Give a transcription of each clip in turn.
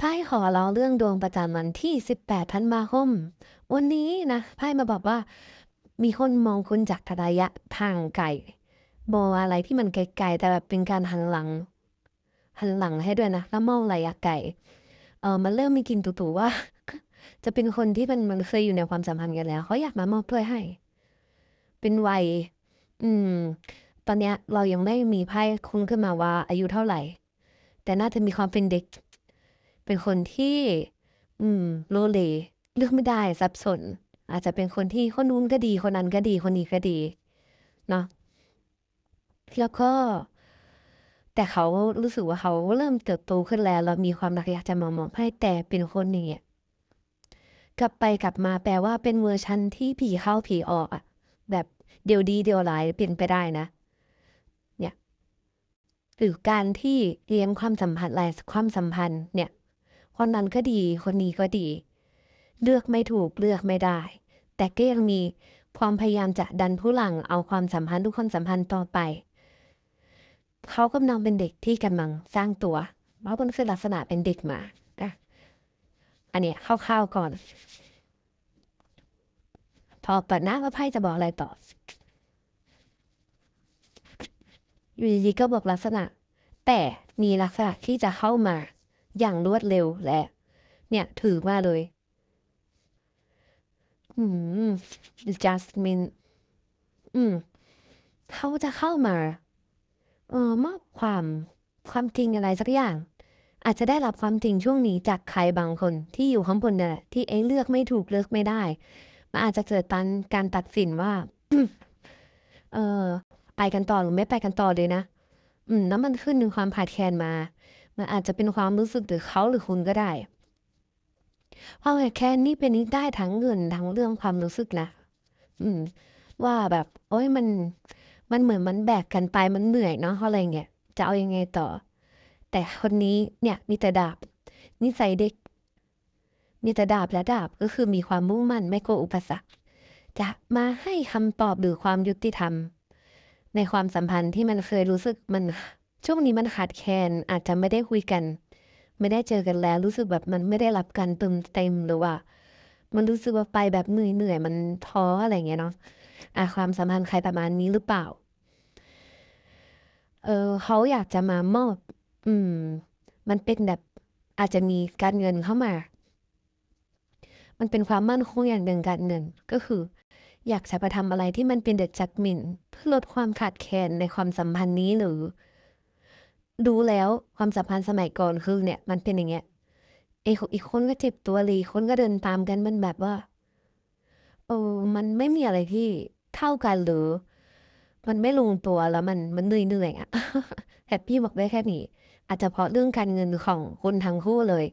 ไพ่ขอเราเรื่องดวงประจำวันที่ 18ธันวาคม วันนี้นะไพ่มาบอกว่า มีคนมองคุณจากระยะทางไกลมองอะไรที่มันไกลๆแต่แบบเป็นการหันหลัง หันหลังให้ด้วยนะ แล้วมองระยะไกลเออมันเริ่มมีกลิ่นตู่ๆว่า จะเป็นคนที่มันมันเคยอยู่ในความสัมพันธ์กันแล้วเขาอยากมามอบถ้วยให้ เป็นวัย อืม ตอนเนี้ยเรายังไม่มีไพ่คุ้นขึ้นมาว่าอายุเท่าไหร่ แต่น่าจะมีความเป็นเด็ก เป็นคนที่ อืมโลเลเลือกไม่ได้สับสน อาจจะเป็นคนที่คนนู้นก็ดีคนนั้นก็ดีคนนี้ก็ดีเนาะแล้วก็ แต่เขารู้สึกว่าเขาเริ่มเติบโตขึ้นแล้วแล้วมีความรักอยากจะมามอบให้แต่เป็นคนอย่างเงี้ยกลับไปกลับมาแปลว่าเป็นเวอร์ชันที่ผีเข้าผีออกอะแบบเดี๋ยวดีเดี๋ยวร้ายเปลี่ยนไปได้นะ เนี่ยหรือการที่เลี้ยงความสัมพันธ์ลายความสัมพันธ์เนี่ย คนนั้นก็ดีคนนี้ก็ดี เลือกไม่ถูกเลือกไม่ได้ แต่ก็ยังมีความพยายามจะดันผู้หลังเอาความสัมพันธ์ทุกคนสัมพันธ์ต่อไป เขากำลังเป็นเด็กที่กำลังสร้างตัวเพราะมันคือลักษณะเป็นเด็กมานะอันนี้คร่าวๆก่อน พอเปิดหน้าว่าไพ่จะบอกอะไรต่ออยู่ดีๆก็บอกลักษณะ แต่มีลักษณะที่จะเข้ามา อย่างรวดเร็วและ เนี่ยถือมาเลยอืม Jasmine อืมเขาจะเข้ามา เออมอบความความจริงอะไรสักอย่าง อาจจะได้รับความจริงช่วงนี้จากใครบางคนที่อยู่ข้างบนเนี่ยแหละที่เองเลือกไม่ถูกเลือกไม่ได้มันอาจจะเกิดตันการตัดสินว่า เออไปกันต่อหรือไม่ไปกันต่อเลยนะ อืม แล้วมันขึ้นหนึ่งความขาดแคลนมา มันอาจจะเป็นความรู้สึกหรือเขาหรือคุณก็ได้ความขาแคลนนี่เป็นนี้ได้ทั้งเงินทั้งเรื่องความรู้สึกนะ อืม ว่าแบบ โอ๊ยมัน มันเหมือนมันแบกกันไปมันเหนื่อยเนาะอะไรเงี้ยจะเอายังไงต่อ แต่คนนี้เนี่ย มีแต่ดาบ นิสัยเด็ก มีแต่ดาบและดาบก็คือมีความมุ่งมั่นไม่กลัวอุปสรรค จะมาให้คำตอบหรือความยุติธรรม ในความสัมพันธ์ที่มันเคยรู้สึกมัน ช่วงนี้มันขาดแคลนอาจจะไม่ได้คุยกัน ไม่ได้เจอกันแล้ว รู้สึกแบบมันไม่ได้รับการเติมเต็มหรือว่า มันรู้สึกว่าไปแบบเหนื่อยเหนื่อยมันท้ออะไรเงี้ยเนาะอะความสัมพันธ์ใครประมาณนี้หรือเปล่า เออเขาอยากจะมามอบ อืม มันเป็นแบบอาจจะมีการเงินเข้ามา มันเป็นความมั่นคงอย่างหนึ่งการเงินก็คือ อยากจะไปทำอะไรที่มันเป็นเด e จั s มินเพื่อลดความขาดแคลนในความสัมพันธ์นี้หรือ ดูแล้วความสัมพันธ์สมัยก่อนคือเนี่ย มันเป็นอย่างเงี้ยไอ้อีกคนก็เจ็บตัวเลยอีคนก็เดินตามกันมันแบบว่าเออมันไม่มีอะไรที่เท่ากันหรือ มันไม่ลงตัวแล้วมันมันเหนื่อยเหนื่อยอะแฮปปี้บอกได้แค่นี้ อาจจะเพราะเรื่องการเงินของคุณทั้งคู่เลย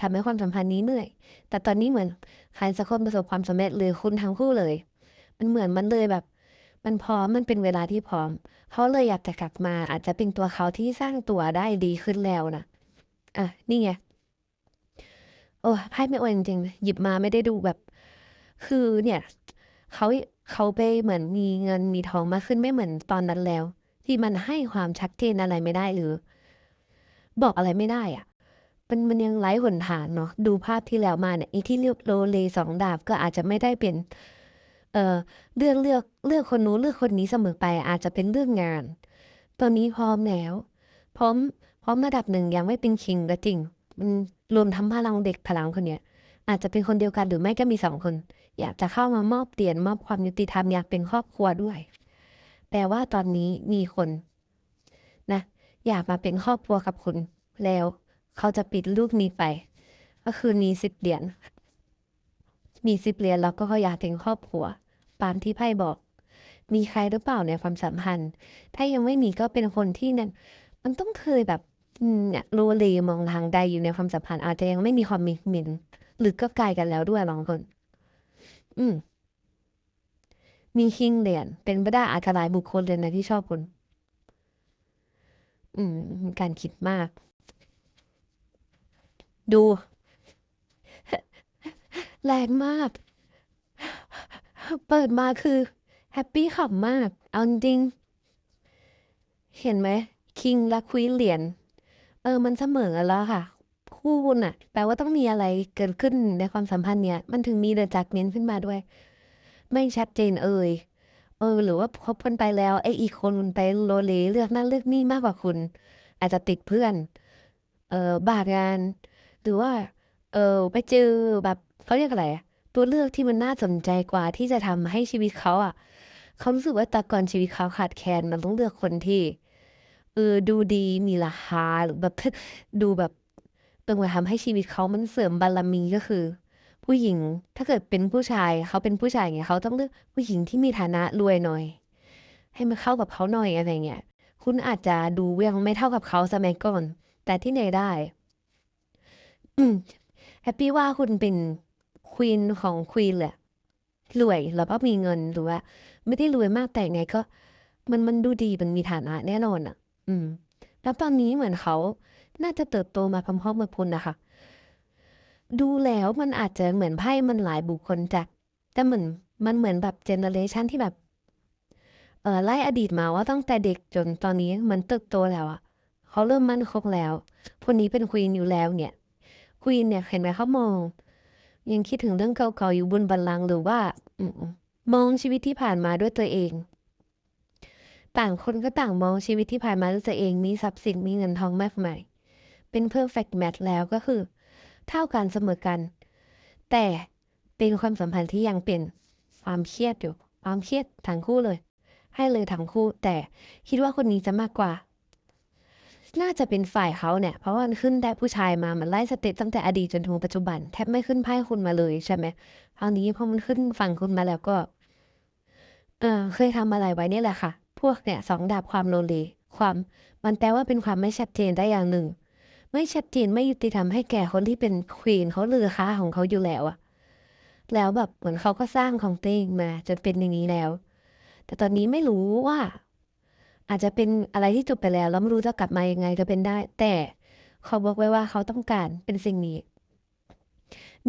ทำให้ความสัมพันธ์นี้เหนื่อย แต่ตอนนี้เหมือนใครสักคนประสบความสำเร็จเลยคุณทั้งคู่เลย มันเหมือนมันเลยแบบ มันพร้อมมันเป็นเวลาที่พร้อม เขาเลยอยากจะกลับมา อาจจะเป็นตัวเขาที่สร้างตัวได้ดีขึ้นแล้วนะอะนี่ไงโอ้ไพ่ไม่อวยจริงๆหยิบมาไม่ได้ดูแบบ คือเนี่ยเขาเขาไปเหมือนมีเงินมีทองมากขึ้นไม่เหมือนตอนนั้นแล้ว ที่มันให้ความชัดเจนอะไรไม่ได้หรือ บอกอะไรไม่ได้อะมันมันยังไร้หนทางเนาะดูภาพที่แล้วมาเนี่ยไอ้ที่เลือกโรเลสองดาบก็อาจจะไม่ได้เป็น เอ่อเลือกเลือกเลือกคนนู้นเลือกคนนี้เสมอไปอาจจะเป็นเรื่องงาน ตอนนี้พร้อมแล้ว พร้อม พร้อมระดับหนึ่งยังไม่เป็นคิงก็จริงมันรวมทั้งพลังเด็กพลังคนเนี้ยอาจจะเป็นคนเดียวกันหรือไม่ก็มีสองคน อยากจะเข้ามามอบเตียนมอบความยุติธรรมอยากเป็นครอบครัวด้วย แปลว่าตอนนี้มีคนนะอยากมาเป็นครอบครัวกับคุณ แล้วเขาจะปิดลูกนี้ไป ก็คือมีสิบเหรียญมีสิบเหรียญแล้วก็เขาอยากเป็นครอบครัว ตามที่ไพ่บอก มีใครหรือเปล่าในความสัมพันธ์ ถ้ายังไม่มีก็เป็นคนที่นั่นมันต้องเคยแบบเนี่ยโรเลมองทางใดอยู่ในความสัมพันธ์อาจจะยังไม่มีความมิมินหรือก็ไกลกันแล้วด้วยบางคน อืม มีคิงเหรียญเป็นไปได้อาจจะหลายบุคคลเลยนะที่ชอบคุณ อืมการคิดมาก ดู แรงมาก เปิดมาคือแฮปปี้ขำมาก เอาจริง เห็นไหม คิงและควีเหรียญเออมันเสมอแล้วค่ะ คู่คุณน่ะแปลว่าต้องมีอะไรเกิดขึ้นในความสัมพันธ์เนี่ย มันถึงมี The Judgment ขึ้นมาด้วย ไม่ชัดเจนเอยเออ หรือว่าคบกันไปแล้วไอ้อีกคนมันไปโลเลเลือกนั่นเลือกนี่มากกว่าคุณ อาจจะติดเพื่อน เออบ้างาน หรือว่า เออไปเจอแบบเขาเรียกอะไรอะ ตัวเลือกที่มันน่าสนใจกว่าที่จะทำให้ชีวิตเขาอะ เขารู้สึกว่าต่ก่อนชีวิตเขาขาดแคลนมันต้องเลือกคนที่เออดูดีมีราคาหรือแบบดูแบบต้องมาทำให้ชีวิตเขามันเสริมบารมีก็คือ ผู้หญิงถ้าเกิดเป็นผู้ชายเขาเป็นผู้ชายอย่างเงี้ยเขาต้องเลือกผู้หญิงที่มีฐานะรวยหน่อย ให้มันเข้ากับเขาหน่อยอะไรเงี้ยคุณอาจจะดูเวียงไม่เท่ากับเขาสมัยก่อน แต่ที่ไหนได้อืมแฮปปีว่าคุณเป็น Queen ของ Queen แหละรวยแล้วก็มีเงินหรือว่า ไม่ได้รวยมากแต่ไงก็ มันมันดูดีมันมีฐานะแน่นอนอะอืม แล้วตอนนี้เหมือนเขาน่าจะเติบโตมาพร้อมๆกับคุณนะคะดูแล้วมันอาจจะเหมือนไพ่มันหลายบุคคลจากแต่เหมือนมันเหมือนแบบเจเนอเรชันที่แบบ เออไล่อดีตมาว่าตั้งแต่เด็กจนตอนนี้เหมือนเติบโตแล้วอะเขาเริ่มมั่นคงแล้วคนนี้เป็น Queen อยู่แล้วเนี่ย Queen เนี่ยเห็นไหมเขามอง ยังคิดถึงเรื่องเก่าๆอยู่บนบัลลังก์หรือว่าอมองชีวิตที่ผ่านมาด้วยตัวเอง ต่างคนก็ต่างมองชีวิตที่ผ่านมาด้วยตัวเองมีทรัพย์สินมีเงินทองมากมายเป็นเพอร์เฟกต์แมตช์แล้วก็คือ เท่ากันเสมอกัน แต่เป็นความสัมพันธ์ที่ยังเป็นความเครียดอยู่ความเครียดทั้งคู่เลย ให้เลยทั้งคู่ แต่คิดว่าคนนี้จะมากกว่า น่าจะเป็นฝ่ายเขาเนี่ย เพราะว่ามันขึ้นได้ผู้ชายมา มันไล่สเต็ปตั้งแต่อดีตจนถึงปัจจุบัน แทบไม่ขึ้นไพ่คุณมาเลยใช่ไหมคราวนี้พอมันขึ้นฝั่งคุณมาแล้วก็ เออเคยทำอะไรไว้นี่แหละค่ะ พวกเนี่ย2ดาบความโลเลความมันแปลว่าเป็นความไม่ชัดเจนได้อย่างหนึ่ง ไม่ชัดเจนไม่ยุติธรรมให้แก่คนที่เป็น Queen เขาลือค้าของเขาอยู่แล้วอะแล้วแบบเหมือนเขาก็สร้างของตัวเองมาจนเป็นอย่างนี้แล้ว แต่ตอนนี้ไม่รู้ว่า อาจจะเป็นอะไรที่จบไปแล้วแล้วไม่รู้จะกลับมายังไงก็เป็นได้ แต่เขาบอกไว้ว่าเขาต้องการเป็นสิ่งนี้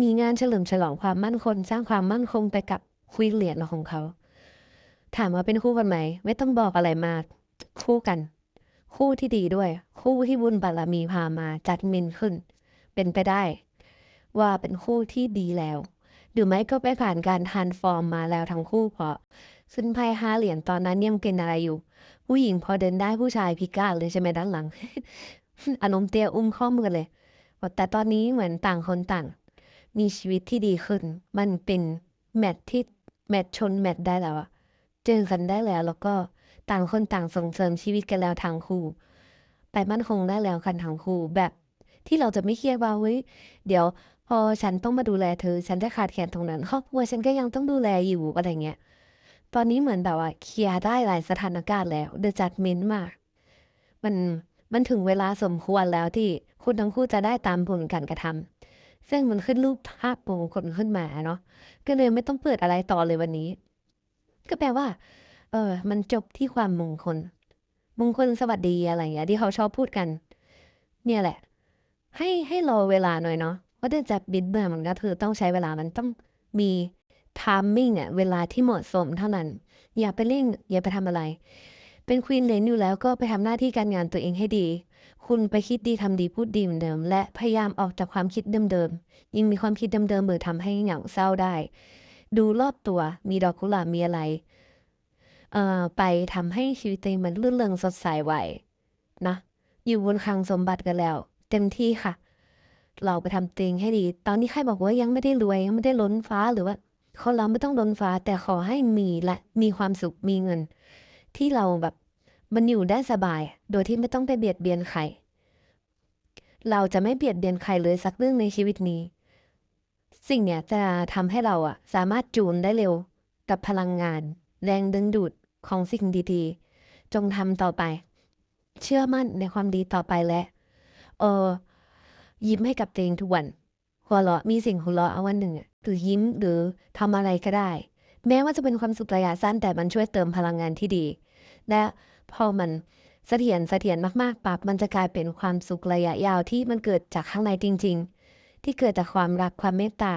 มีงานเฉลิมฉลองความมั่นคงสร้างความมั่นคงไปกับ Queen เหรียญของเขา ถามว่าเป็นคู่กันไหม ไม่ต้องบอกอะไรมาก คู่กัน คู่ที่ดีด้วย คู่ที่บุญบารมีพามาจัดเมนขึ้น เป็นไปได้ ว่าเป็นคู่ที่ดีแล้วหรือไม่ก็ไปผ่านการ transform มาแล้วทั้งคู่เพราะขึ้นไพ่5เหรียญตอนนั้นยังเป็นอะไรอยู่ ผู้หญิงพอเดินได้ผู้ชายพิการเลยใช่ไหมด้านหลัง อารมณ์เตี้ยอุ้มข้อมือเลย แต่ตอนนี้เหมือนต่างคนต่าง มีชีวิตที่ดีขึ้น มันเป็นแมตช์ที่แมตช์ชนแมตช์ได้แล้วอะเจอกันได้แล้ว แล้วก็ต่างคนต่างส่งเสริมชีวิตกันแล้วทั้งคู่ไปมั่นคงได้แล้วกันทั้งคู่แบบที่เราจะไม่เครียดว่าเฮ้ยเดี๋ยว พอฉันต้องมาดูแลเธอ ฉันจะขาดแคลนตรงนั้นครอบครัวฉันก็ยังต้องดูแลอยู่อะไรเงี้ย ตอนนี้เหมือนแบบว่าเคลียร์ได้หลายสถานการณ์แล้ว The Judgment มา มันมันถึงเวลาสมควรแล้วที่คุณทั้งคู่จะได้ตามผลการกระทำซึ่งมันขึ้นรูปภาพมงคลขึ้นมาเนาะก็เลยไม่ต้องเปิดอะไรต่อเลยวันนี้ ก็แปลว่า เออ มันจบที่ความมงคล มงคลสวัสดีอะไรอย่างเงี้ยที่เขาชอบพูดกัน เนี่ยแหละ ให้ให้รอเวลาหน่อยเนาะว่า The Judgment มามันก็คือต้องใช้เวลามันต้องมี timing อะเวลาที่เหมาะสมเท่านั้น อย่าไปเร่ง อย่าไปทำอะไร เป็น Queen เหรียญอยู่แล้วก็ไปทำหน้าที่การงานตัวเองให้ดี คุณไปคิดดีทำดีพูดดีเหมือนเดิม และพยายามออกจากความคิดเดิมๆยิ่งมีความคิดเดิมๆหรือทำให้เหงาเศร้าได้ ดูรอบตัวมีดอกกุหลาบมีอะไรเอ่อไปทำให้ชีวิตตัวเองมันรื่นเริงสดใสไว้นะอยู่บนคลังสมบัติกันแล้ว เต็มที่ค่ะ เราไปทำตัวเองให้ดี ตอนนี้ใครบอกว่ายังไม่ได้รวยยังไม่ได้ล้นฟ้าหรือว่า คนเราไม่ต้องล้นฟ้าแต่ขอให้มีและมีความสุขมีเงิน ที่เราแบบมันอยู่ได้สบาย โดยที่ไม่ต้องไปเบียดเบียนใคร เราจะไม่เบียดเบียนใครเลยสักเรื่องในชีวิตนี้ สิ่งเนี้ยจะทำให้เราอะสามารถจูนได้เร็วกับพลังงาน แรงดึงดูดของสิ่งดีๆ จงทำต่อไป เชื่อมั่นในความดีต่อไปและ เอ่อยิ้มให้กับตัวเองทุกวันหัวเราะมีสียงหัวเราะเอาวันหนึ่งอะ หรือยิ้มหรือทำอะไรก็ได้ แม้ว่าจะเป็นความสุขระยะสั้นแต่มันช่วยเติมพลังงานที่ดี และพอมันเสถียรเสถียรมากๆปับมันจะกลายเป็นความสุขระยะยาวที่มันเกิดจากข้างในจริง ๆ ที่เกิดจากความรักความเมตตา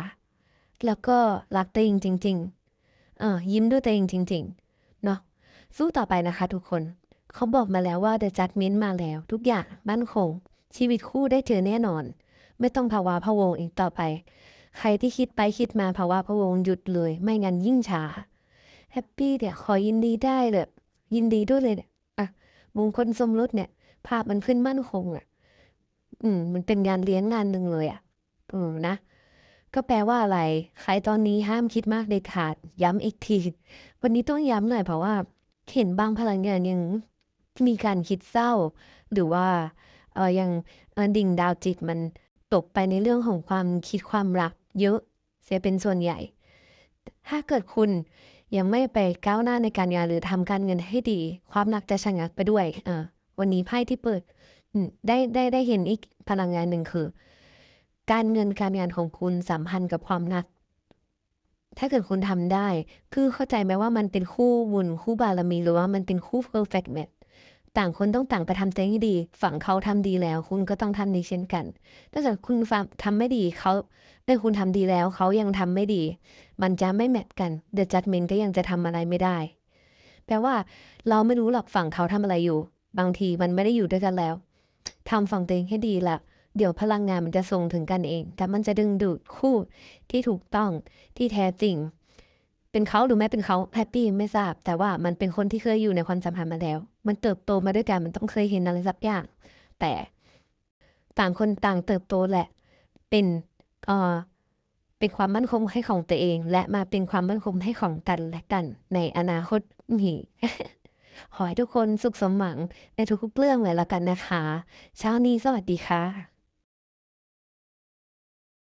แล้วก็รักตัวเองจริง ๆ เออยิ้มด้วยตัวเองจริง ๆ เนาะสู้ต่อไปนะคะทุกคน เขาบอกมาแล้วว่า The Judgment มาแล้ว ทุกอย่างมั่นคง ชีวิตคู่ได้เจอแน่นอน ไม่ต้องภาวะพะวงอีกต่อไป ใครที่คิดไปคิดมาภาวะพะวงหยุดเลย ไม่งั้นยิ่งช้าแฮปปี้เนี่ยขอยินดีได้เลยยินดีด้วยเลยเนี่ยอะมงคลสมรสเนี่ย ภาพมันขึ้นมั่นคงอะ อืม มันเป็นงานเลี้ยงงานหนึ่งเลยอะอืมนะ ก็แปลว่าอะไร ใครตอนนี้ห้ามคิดมากเด็ดขาด ย้ำอีกที วันนี้ต้องย้ำหน่อยเพราะว่า เห็นบางพลังงานยังมีการคิดเศร้า หรือว่าเออยังดิ่งดาวจิตมันตกไปในเรื่องของความคิดความรัก เยอะเสียเป็นส่วนใหญ่ ถ้าเกิดคุณยังไม่ไปก้าวหน้าในการงานหรือทำการเงินให้ดี ความรักจะชะงักไปด้วยเออวันนี้ไพ่ที่เปิดได้ได้ได้เห็นอีกพลังงานหนึ่งคือ การเงินการงานของคุณสัมพันธ์กับความรัก ถ้าเกิดคุณทำได้ คือเข้าใจไหมว่ามันเป็นคู่บุญคู่บารมีหรือว่ามันเป็นคู่ perfect match ต่ ต่างคนต้องต่างไปทำตัวเองให้ดี ฝั่งเขาทำดีแล้ว คุณก็ต้องทำดีเช่นกันถ้าเกิดคุณทำไม่ดีเขาได้คุณทำดีแล้วเขายังทำไม่ดี มันจะไม่แมทกัน The Judgment ก็ยังจะทำอะไรไม่ได้ แปลว่า เราไม่รู้หรอกฝั่งเขาทำอะไรอยู่ บางทีมันไม่ได้อยู่ด้วยกันแล้วทำฝั่งตัวเองให้ดีละเดี๋ยวพลังงานมันจะส่งถึงกันเอง แต่มันจะดึงดูดคู่ที่ถูกต้องที่แท้จริง เป็นเขาหรือไม่เป็นเขาแฮปปี้ไม่ทราบ แต่ว่ามันเป็นคนที่เคยอยู่ในความสัมพันธ์มาแล้ว มันเติบโตมาด้วยกันมันต้องเคยเห็นอะไรสักอย่าง แต่ต่างคนต่างเติบโตแหละ เป็นเอ่อเป็นความมั่นคงให้ของตัวเอง และมาเป็นความมั่นคงให้ของกันและกัน ในอนาคตนี้ขอให้ทุกคนสุขสมหวังในทุกๆเรื่องเลยละกันนะคะ เช้านี้สวัสดีค่ะ